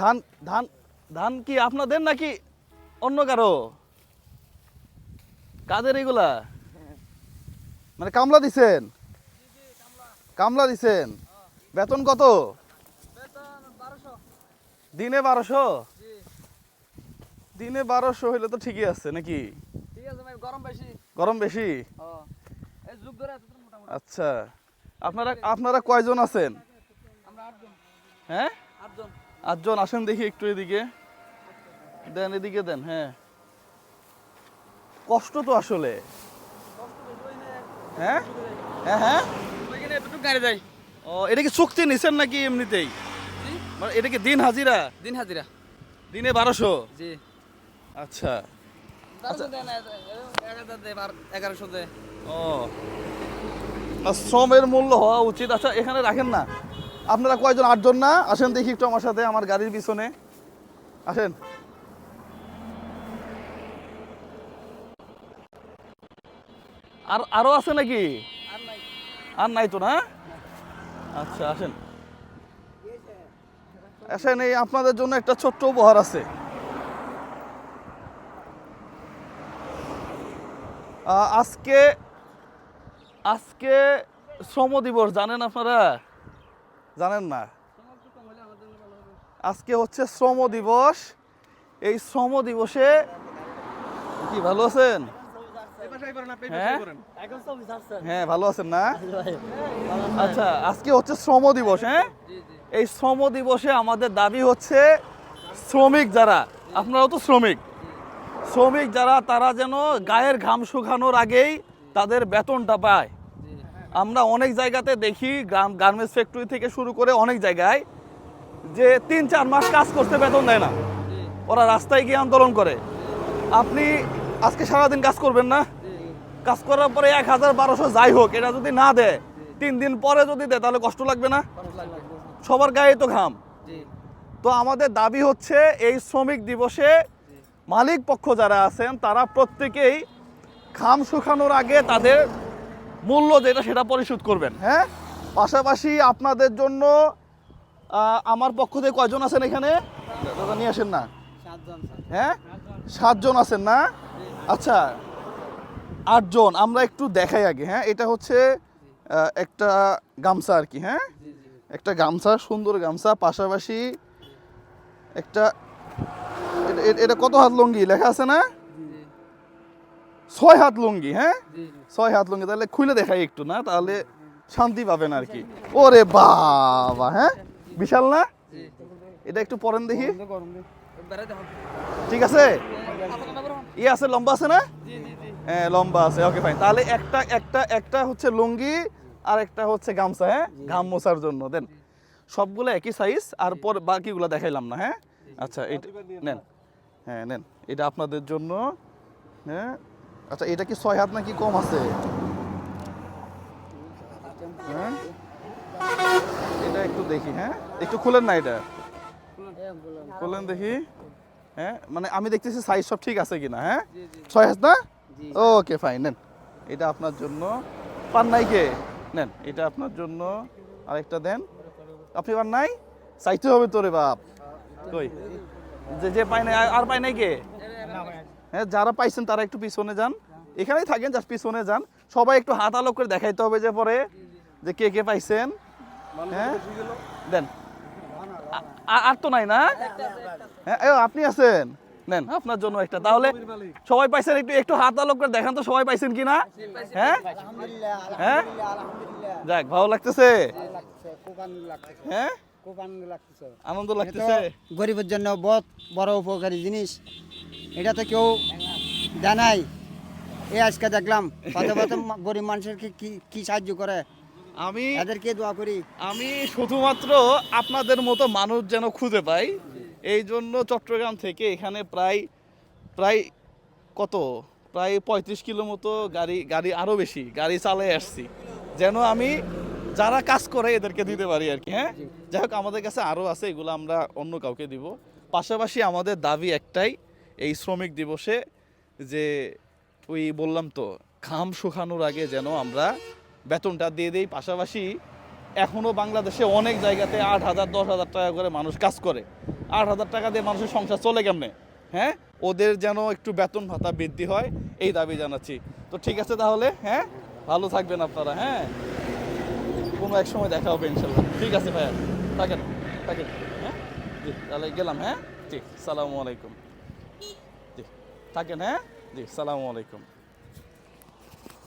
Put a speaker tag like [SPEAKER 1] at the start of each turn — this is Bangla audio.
[SPEAKER 1] ধান ধান ধান কি আপনাদের নাকি অন্য কারও? কাদের এগুলা? মানে কামলা দিছেন? কামলা দিছেন? বেতন কত? দিনে বারোশো? দিনে বারোশো হইলে তো ঠিকই আছে নাকি?
[SPEAKER 2] ঠিক আছে গরম বেশি।
[SPEAKER 1] গরম বেশি? আচ্ছা। আপনারা আপনারা কয়জন আছেন? হ্যাঁ?
[SPEAKER 2] আটজন।
[SPEAKER 1] আটজন আসেন দেখি একটু এদিকে। দেন এদিকে দেন হ্যাঁ। কষ্ট তো আসলে। হ্যাঁ? হ্যাঁ হ্যাঁ?
[SPEAKER 2] গাড়ি যায়
[SPEAKER 1] ও এটা কি চুক্তি নিছেন নাকি এমনিতেই? মানে এটা কি দিন হাজিরা?
[SPEAKER 2] দিন হাজিরা।
[SPEAKER 1] দিনে বারোশো?
[SPEAKER 2] জি।
[SPEAKER 1] আচ্ছা।
[SPEAKER 2] বার- এগারোশো দেয়
[SPEAKER 1] ও। শ্রমের মূল্য হওয়া উচিত। আচ্ছা এখানে রাখেন না। আপনারা কয়জন? আটজন না? আসেন দেখি একটু আমার সাথে, আমার গাড়ির পিছনে। আসেন। আর আরও আছে নাকি?
[SPEAKER 2] আর নাই।
[SPEAKER 1] তো না? আচ্ছা আসেন। আসেন, এই আপনাদের জন্য একটা ছোট্ট উপহার আছে। আজকে আজকে শ্রম দিবস, জানেন আপনারা? জানেন না? আজকে হচ্ছে শ্রম দিবস। এই শ্রম দিবসে কি, ভালো আছেন? হ্যাঁ? হ্যাঁ ভালো আছেন না? আচ্ছা আজকে হচ্ছে শ্রম দিবস হ্যাঁ? এই শ্রম দিবসে আমাদের দাবি হচ্ছে শ্রমিক যারা, আপনারাও তো শ্রমিক। শ্রমিক যারা, তারা যেন গায়ের ঘাম শুকানোর আগেই তাদের বেতনটা পায়। আমরা অনেক জায়গাতে দেখি গ্রাম গার্মেন্টস ফ্যাক্টরি থেকে শুরু করে অনেক জায়গায় যে তিন, চার মাস কাজ করতে বেতন দেয় না। ওরা রাস্তায় গিয়ে আন্দোলন করে। আপনি আজকে সারাদিন কাজ করবেন না? কাজ করার পরে এক হাজার বারোশো যাই হোক, এটা যদি না দেয়, তিন দিন পরে যদি দেয়, তাহলে কষ্ট লাগবে না? সবার গায়ে তো ঘাম। তো আমাদের দাবি হচ্ছে, এই শ্রমিক দিবসে মালিক পক্ষ যারা আছেন, তারা প্রত্যেকেই খাম শুকানোর আগে তাদের মূল্য যেটা সেটা পরিশোধ করবেন। হ্যাঁ? পাশাপাশি আপনাদের জন্য আমার পক্ষ থেকে কয়জন আছেন এখানে? দাদা নিয়ে আসেন না। হ্যাঁ? সাতজন আছেন না? আচ্ছা আটজন। আমরা একটু দেখাই আগে হ্যাঁ? এটা হচ্ছে একটা গামছা আর কি হ্যাঁ? একটা গামছা সুন্দর গামছা। পাশাপাশি একটা এটা- কত হাত লঙ্গি? লেখা আছে না? ছয় হাত লুঙ্গি হ্যাঁ? ছয় হাত লুঙ্গি তাহলে খুলে দেখাই একটু না? তাহলে শান্তি পাবেন আর কি। ওরে বাবা হ্যাঁ? বিশাল না? এটা একটু পরেন দেখি। ঠিক আছে? ই আছে লম্বা আছে না? হ্যাঁ লম্বা আছে ওকে ফাইন তাহলে একটা একটা একটা হচ্ছে লুঙ্গি আর একটা হচ্ছে গামছা হ্যাঁ? ঘাম মোছার জন্য দেন। সবগুলো একই সাইজ আর পর বাকিগুলো দেখাইলাম না হ্যাঁ? আচ্ছা এটা নেন। হ্যাঁ নেন। এটা আপনাদের জন্য হ্যাঁ? আচ্ছা এটা কি ছয় হাত নাকি কম আছে? হ্যাঁ? এটা একটু দেখি হ্যাঁ? একটু খুলেন না এটা। খুলেন দেখি। হ্যাঁ মানে আমি দেখতেছি সাইজ সব ঠিক আছে কিনা হ্যাঁ?
[SPEAKER 2] জি জি।
[SPEAKER 1] ছয় হাত না? ওকে ফাইন নেন। এটা আপনার জন্য। পান নাই কে? নেন এটা আপনার জন্য। আরেকটা দেন। আপনি পান নাই? চাইতে হবে তোরে বাপ। কই? যে যে পাই নাই আর- আর পাই নাই কে? হ্যাঁ যারা পাইছেন তারা একটু পিছনে যান। এখানেই থাকেন জাস্ট পিছনে যান। সবাই একটু হাত আলো করে দেখাইতে হবে যে পরে যে কে কে পাইছেন। হ্যাঁ? দেন। আর তো নাই না? হ্যাঁ এ, আপনি আছেন? নেন আপনার জন্য একটা। তাহলে সবাই পাইছেন একটু একটু হাত আলো করে দেখান তো সবাই পাইছেন কি না হ্যাঁ? হ্যাঁ যাক ভালো লাগতেছে। হ্যাঁ? আনন্দ লাগতেছে?
[SPEAKER 3] গরিবের জন্য বহুত বড় উপকারী জিনিস। এটা তো কেউ জানাই এই আজকে দেখলাম কত কত গরিব মানুষেরকে কি কি সাহায্য করে?
[SPEAKER 1] আমি
[SPEAKER 3] এদেরকে দোয়া করি।
[SPEAKER 1] আমি শুধুমাত্র আপনাদের মতো মানুষ যেন খুঁজে পাই। এই জন্য চট্টগ্রাম থেকে এখানে প্রায় প্রায় কত? প্রায় পঁয়ত্রিশ কিলো মতো গাড়ি গাড়ি আরও বেশি গাড়ি চালিয়ে আসছি। যেন আমি যারা কাজ করে এদেরকে দিতে পারি আর কি হ্যাঁ? যাই হোক আমাদের কাছে আরও আছে এগুলো আমরা অন্য কাউকে দিব। পাশাপাশি আমাদের দাবি একটাই এই শ্রমিক দিবসে যে ওই বললাম তো ঘাম শুকানোর আগে যেন আমরা বেতনটা দিয়ে দিই। পাশাপাশি এখনও বাংলাদেশে অনেক জায়গাতে আট হাজার দশ হাজার টাকা করে মানুষ কাজ করে। আট হাজার টাকা দিয়ে মানুষের সংসার চলে কেমনে হ্যাঁ? ওদের যেন একটু বেতন ভাতা বৃদ্ধি হয় এই দাবি জানাচ্ছি। তো ঠিক আছে তাহলে হ্যাঁ? ভালো থাকবেন আপনারা হ্যাঁ? কোনো এক সময় দেখা হবে ইনশাল্লাহ। ঠিক আছে ভাইয়া। থাকেন থাকেন। হ্যাঁ? জি, তাহলে গেলাম হ্যাঁ? ঠিক সালামু আলাইকুম। জি, থাকেন হ্যাঁ? জি, সালামু আলাইকুম।